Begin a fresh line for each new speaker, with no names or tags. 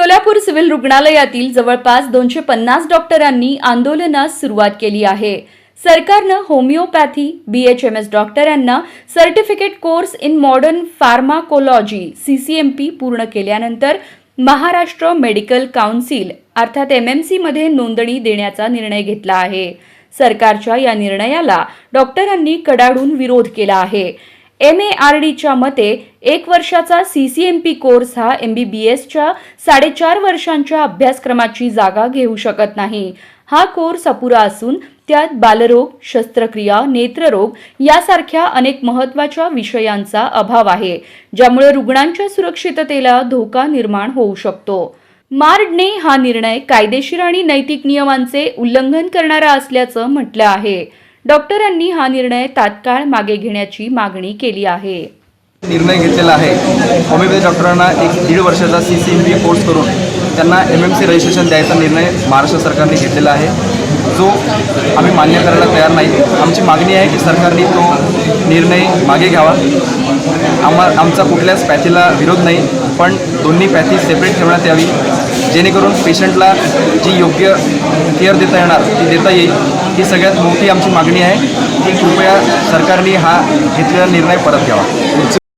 Solapur civil रुग्णालयातील जवळपास दोनशे पन्नास डॉक्टरांनी आंदोलनास सुरुवात केली आहे. सरकारनं homeopathy B H M S डॉक्टरांना certificate course in modern pharmacology C C M P पूर्ण केल्यानंतर महाराष्ट्र मेडिकल काउन्सिल अर्थात एम एम सीमध्ये नोंदणी देण्याचा निर्णय घेतला आहे. सरकारच्या या निर्णयाला डॉक्टरांनी कडाडून विरोध केला आहे. एम ए आर डीच्या मते एक वर्षाचा C C M P course हा एम बी बी एसच्या साडेचार वर्षांच्या अभ्यासक्रमाची जागा घेऊ शकत नाही. हा कोर्स अपुरा असून त्यात बालरोग शस्त्रक्रिया नेत्ररोग यासारख्या अनेक महत्त्वाच्या विषयांचा अभाव आहे ज्यामुळे रुग्णांच्या सुरक्षिततेला धोका निर्माण होऊ शकतो. मार्डने हा निर्णय कायदेशीर आणि नैतिक नियमांचे उल्लंघन करणारा असल्याचं म्हटलं आहे. डॉक्टरांनी हा निर्णय तात्काळ मागे घेण्याची मागणी केली आहे.
निर्णय घेतलेला आहे. होमिओपॅथी डॉक्टरांना एक दीड वर्षाचा C C M P course करून त्यांना एम एम सी रजिस्ट्रेशन द्यायचा निर्णय महाराष्ट्र सरकारने घेतलेला आहे. जो आम्ही मान्य करायला तयार नाही. आमची मागणी आहे की सरकारने तो निर्णय मागे घ्यावा. आम्हा आमचा कुठल्याच पॅथीला विरोध नाही पण दोन्ही पॅथी सेपरेट ठेवण्यात यावी. जेणेकरून पेशंटला जी योग्य केअर देता येणार ती देता येईल ही सगळ्यात मोठी आमची मागणी आहे. की कृपया सरकारने हा घेतलेला निर्णय परत घ्यावा.